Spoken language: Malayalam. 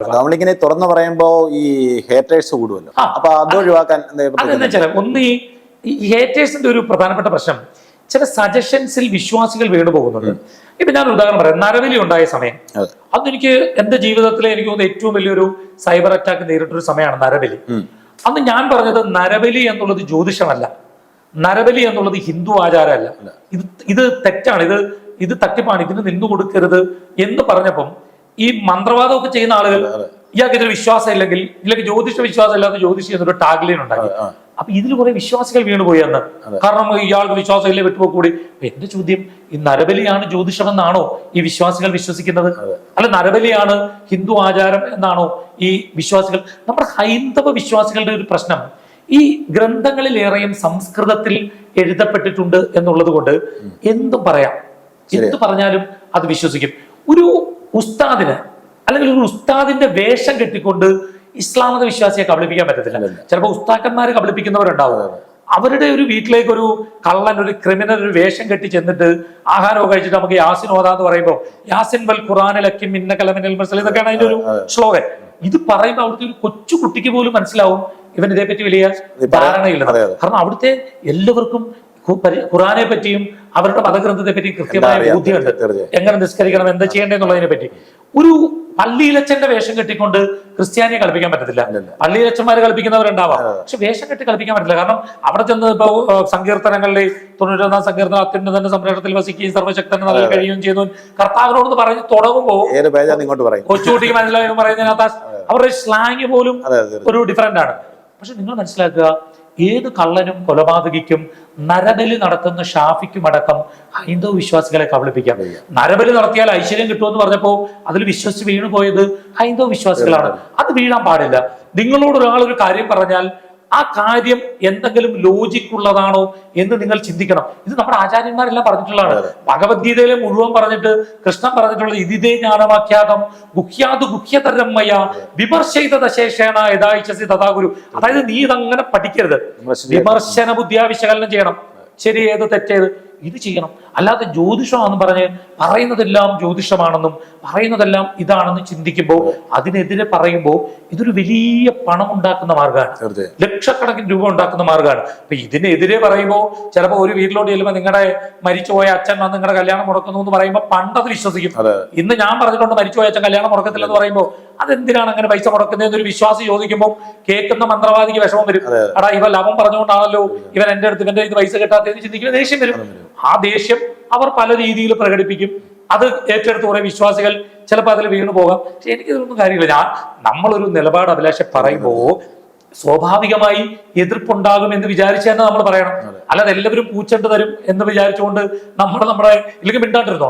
നമ്മളിങ്ങനെ തുറന്നു പറയുമ്പോ ഈ ഹേറ്റേഴ്സ് കൂടുമല്ലോ. അപ്പൊ അത് ഒഴിവാക്കാൻ ഒന്ന് ഈ ഹേറ്റേഴ്സിന്റെ ഒരു പ്രധാനപ്പെട്ട പ്രശ്നം ചില സജഷൻസിൽ വിശ്വാസികൾ വീണു പോകുന്നുണ്ട്. ഇപ്പൊ ഞാൻ ഉദാഹരണം പറയാം. നരവലി ഉണ്ടായ സമയം. അതെനിക്ക് എന്റെ ജീവിതത്തിലെ എനിക്ക് തോന്നുന്നു ഏറ്റവും വലിയൊരു സൈബർ അറ്റാക്ക് നേരിട്ടൊരു സമയമാണ് നരബലി അന്ന് ഞാൻ പറഞ്ഞത് നരബലി എന്നുള്ളത് ജ്യോതിഷമല്ല. നരബലി എന്നുള്ളത് ഹിന്ദു ആചാരമല്ല. ഇത് ഇത് തെറ്റാണ്. ഇത് ഇത് തട്ടിപ്പാണ്. ഇതിന് നിന്നു കൊടുക്കരുത് എന്ന് പറഞ്ഞപ്പം ഈ മന്ത്രവാദമൊക്കെ ചെയ്യുന്ന ആളുകൾ ഇയാൾക്ക് ഇതിൽ വിശ്വാസം ഇല്ലെങ്കിൽ ഇല്ലെങ്കിൽ ജ്യോതിഷ വിശ്വാസം ഇല്ലാത്ത ജ്യോതിഷി എന്നൊരു ടാഗ്ലൈൻ ഉണ്ടാക്കി. അപ്പൊ ഇതിൽ കുറെ വിശ്വാസികൾ വീണുപോയി അന്ന് കാരണം ഇയാൾക്ക് വിശ്വാസം ഇല്ലേ വിട്ടുപോകൂടി അപ്പൊ എന്റെ ചോദ്യം? ഈ നരബലിയാണ് ജ്യോതിഷമെന്നാണോ ഈ വിശ്വാസികൾ വിശ്വസിക്കുന്നത്? അല്ല നരബലിയാണ് ഹിന്ദു ആചാരം എന്നാണോ ഈ വിശ്വാസികൾ? നമ്മുടെ ഹൈന്ദവ വിശ്വാസികളുടെ ഒരു പ്രശ്നം. ഈ ഗ്രന്ഥങ്ങളിലേറെയും സംസ്കൃതത്തിൽ എഴുതപ്പെട്ടിട്ടുണ്ട് എന്നുള്ളത് കൊണ്ട് എന്തും പറയാം. എന്ത് പറഞ്ഞാലും അത് വിശ്വസിക്കും. ഒരു ഉസ്താദിന് അല്ലെങ്കിൽ ഒരു ഉസ്താദിന്റെ വേഷം കെട്ടിക്കൊണ്ട് ഇസ്ലാമിക വിശ്വാസിയെ കബളിപ്പിക്കാൻ പറ്റത്തില്ല. ചിലപ്പോൾ ഉസ്താക്കന്മാരെ കബളിപ്പിക്കുന്നവരുണ്ടാവും. അവരുടെ ഒരു വീട്ടിലേക്ക് ഒരു കള്ളൻ ഒരു ക്രിമിനൽ ഒരു വേഷം കെട്ടി ചെന്നിട്ട് ആഹാരമൊക്കെ കഴിച്ചിട്ട് നമുക്ക് യാസിൻ ഓതാന്ന് പറയുമ്പോൾ യാസിൻ വൽ ഖുറാനിലക്കും ഇന്ന കലമിനൽ മസൽ ഇതൊക്കെയാണ് അതിന്റെ ഒരു ശ്ലോകൻ ഇത് പറയുമ്പോൾ അവിടുത്തെ ഒരു കൊച്ചു കുട്ടിക്ക് പോലും മനസ്സിലാവും ഇവൻ ഇതേപ്പറ്റി വലിയ ധാരണയില്ല. കാരണം അവിടുത്തെ എല്ലാവർക്കും ഖുറാനെ പറ്റിയും അവരുടെ മതഗ്രന്ഥത്തെ പറ്റിയും കൃത്യമായ ബോധ്യമുണ്ട്. എങ്ങനെ നിസ്കരിക്കണം എന്താ ചെയ്യേണ്ടതെന്നുള്ളതിനെ പറ്റി. ഒരു പള്ളിയിലച്ചന്റെ വേഷം കെട്ടിക്കൊണ്ട് ക്രിസ്ത്യാനിയെ കളിപ്പിക്കാൻ പറ്റത്തില്ല. പള്ളിയിലച്ചന്മാരെ കളിപ്പിക്കുന്നവരുണ്ടാവാം. പക്ഷെ വേഷം കെട്ടി കളിപ്പിക്കാൻ പറ്റില്ല. കാരണം അവിടെ ചെന്ന് ഇപ്പൊ സങ്കീർത്തനങ്ങളിൽ തൊണ്ണൂറ്റൊന്നാം സങ്കീർത്തനം അത്യുന്നതന്റെ സംരക്ഷണത്തിൽ വസിക്കുകയും സർവശക്തനെ നല്ല കഴിയുകയും ചെയ്യുന്നു. കർത്താവിനോട് പറഞ്ഞ് തുടങ്ങുമ്പോൾ കൊച്ചുകുട്ടിക്ക് മനസ്സിലായി പറയുന്നതിനകത്ത് അവരുടെ സ്ലാങ് പോലും ഒരു ഡിഫറെന്റ് ആണ്. പക്ഷെ നിങ്ങൾ മനസ്സിലാക്കുക ഏത് കള്ളനും കൊലപാതകിക്കും നരബലി നടത്തുന്ന ഷാഫിക്കും അടക്കം ഹൈന്ദവ വിശ്വാസികളെ കബളിപ്പിക്കാം. നരബലി നടത്തിയാൽ ഐശ്വര്യം കിട്ടുമെന്ന് പറഞ്ഞപ്പോൾ അതിൽ വിശ്വസിച്ച് വീണു പോയത് ഹൈന്ദവ വിശ്വാസികളാണ്. അത് വീഴാൻ പാടില്ല. നിങ്ങളോട് ഒരാൾ ഒരു കാര്യം പറഞ്ഞാൽ ആ കാര്യം എന്തെങ്കിലും ലോജിക് ഉള്ളതാണോ എന്ന് നിങ്ങൾ ചിന്തിക്കണം. ഇത് നമ്മുടെ ആചാര്യന്മാരെല്ലാം പറഞ്ഞിട്ടുള്ളതാണ്. ഭഗവത്ഗീതയിലെ മുഴുവൻ പറഞ്ഞിട്ട് കൃഷ്ണൻ പറഞ്ഞിട്ടുള്ളത് ഇതിതേ ജ്ഞാനവാഖ്യാതം ഗുഹ്യാതു ഗുഹ്യതരമ്മയ വിമർശയിത ദശേഷേണ യഥായിച്ചസി തഥാ ഗുരു അതായത് നീ ഇതങ്ങനെ പഠിക്കരുത്. വിമർശന ബുദ്ധിയാ വിശകലനം ചെയ്യണം. ശരി ഏത് തെറ്റേത്? ഇത് ചെയ്യണം. അല്ലാതെ ജ്യോതിഷമാണെന്ന് പറഞ്ഞ് പറയുന്നതെല്ലാം ജ്യോതിഷമാണെന്നും പറയുന്നതെല്ലാം ഇതാണെന്ന് ചിന്തിക്കുമ്പോൾ അതിനെതിരെ പറയുമ്പോൾ ഇതൊരു വലിയ പണം ഉണ്ടാക്കുന്ന മാർഗമാണ് ലക്ഷക്കണക്കിന് രൂപ ഉണ്ടാക്കുന്ന മാർഗമാണ്. അപ്പൊ ഇതിനെതിരെ പറയുമ്പോൾ ചിലപ്പോൾ ഒരു വീട്ടിലോട്ട് ചെല്ലുമ്പോൾ നിങ്ങളുടെ മരിച്ചുപോയ അച്ഛൻ വന്ന് നിങ്ങളുടെ കല്യാണം മുടക്കുന്നു എന്ന് പറയുമ്പോൾ പണ്ടത് വിശ്വസിക്കും. ഇന്ന് ഞാൻ പറഞ്ഞിട്ടുണ്ട് മരിച്ചുപോയ അച്ഛൻ കല്യാണം മുടക്കത്തില്ലെന്ന് പറയുമ്പോൾ അതെന്തിനാണ് അങ്ങനെ പൈസ മുടക്കുന്നതെന്ന് ഒരു വിശ്വാസി ചോദിക്കുമ്പോൾ കേൾക്കുന്ന മന്ത്രവാദിക്ക് വിഷമം വരും. അടാ ഇവ ലാഭം പറഞ്ഞുകൊണ്ടാണല്ലോ ഇവൻ എന്റെ അടുത്ത് ഇവന്റെ ഇത് പൈസ കിട്ടാത്തതെന്ന് ചിന്തിക്കുന്ന ദേഷ്യം വരും. ആ ദേഷ്യം അവർ പല രീതിയിൽ പ്രകടിപ്പിക്കും. അത് ഏറ്റെടുത്ത് കുറെ വിശ്വാസികൾ ചിലപ്പോൾ അതിൽ വീണു പോകാം. പക്ഷെ എനിക്കിതൊന്നും കാര്യമില്ല. ഞാൻ നമ്മളൊരു നിലപാട് അഭിലാഷ പറയുമ്പോൾ സ്വാഭാവികമായി എതിർപ്പുണ്ടാകും എന്ന് വിചാരിച്ചു തന്നെ നമ്മൾ പറയണം. അല്ലാതെ എല്ലാവരും പൂച്ചണ്ട് തരും എന്ന് വിചാരിച്ചുകൊണ്ട് നമ്മൾ നമ്മുടെ ഇല്ലെങ്കിൽ മിണ്ടാണ്ടിരുന്നോ